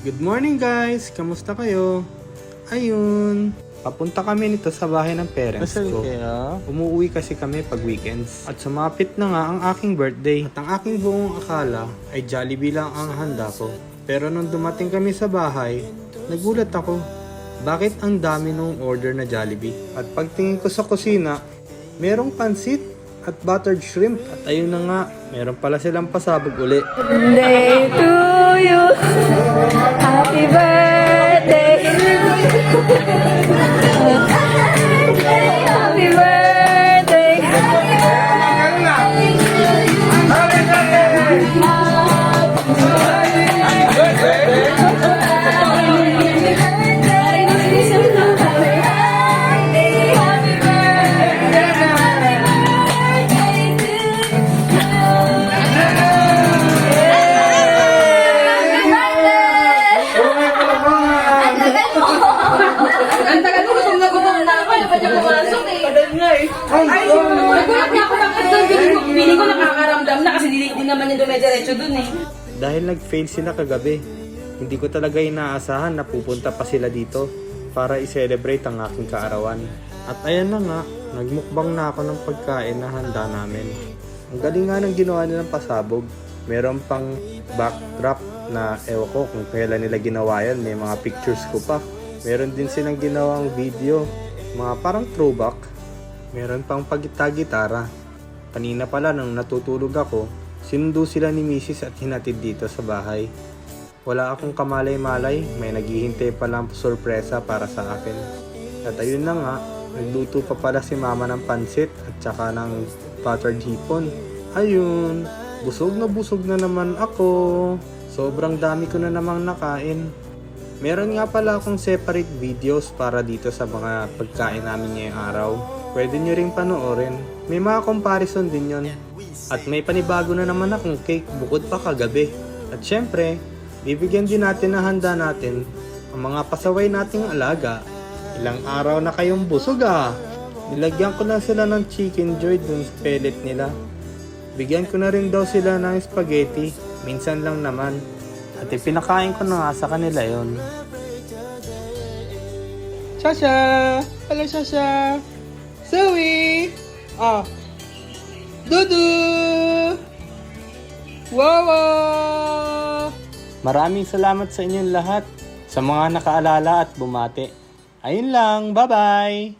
Good morning guys! Kamusta kayo? Ayun, papunta kami nito sa bahay ng parents ko. Umuwi kasi kami pag weekends. At sumapit na nga ang aking birthday. At ang aking buong akala ay Jollibee lang ang handa ko. Pero nung dumating kami sa bahay, nagulat ako. Bakit ang dami nung order na Jollibee? At pagtingin ko sa kusina, merong pansit at buttered shrimp. At ayun na nga, meron pala silang pasabog uli. Day to you. Happy birthday. Gutom na ako. Pa niya pumasok eh? Tagal nga eh. Ay, nagulat niya ako bakit doon. Piling ko, ko nakakaramdam na kasi hindi naman yung dumidiretso doon eh. Dahil nag-fail sila kagabi, hindi ko talaga inaasahan na pupunta pa sila dito para i-celebrate ang aking kaarawan. At ayan na nga, nagmukbang na ako ng pagkain na handa namin. Ang galing nga ng ginawa nilang pasabog. Meron pang backdrop na ewan ko kung kailan nila ginawa yan. May mga pictures ko pa. Meron din silang ginawang video, mga parang throwback. Meron pang pagita-gitara. Kanina pala nung natutulog ako, sinundo sila ni Mrs. at hinatid dito sa bahay. Wala akong kamalay-malay, may naghihintay palang sorpresa para sa akin. At ayun na nga, nagluto pa pala si mama ng pansit at saka ng buttered hipon. Ayun, busog na busog na naman ako. Sobrang dami ko na namang nakain. Meron nga pala akong separate videos para dito sa mga pagkain namin ngayong araw. Pwede nyo ring panoorin. May mga comparison din yon. At may panibago na naman akong cake bukod pa kagabi. At syempre, bibigyan din natin na handa natin ang mga pasaway nating alaga. Ilang araw na kayong busog ah. Nilagyan ko na sila ng chicken joy dun sa pellet nila. Bigyan ko na rin daw sila ng spaghetti. Minsan lang naman. At ipinakain ko na nga sa kanila yon. Shasha! Hello, Shasha! Zoe! Ah! Dudu! Wawa! Maraming salamat sa inyong lahat sa mga nakaalala at bumate. Ayun lang, bye-bye!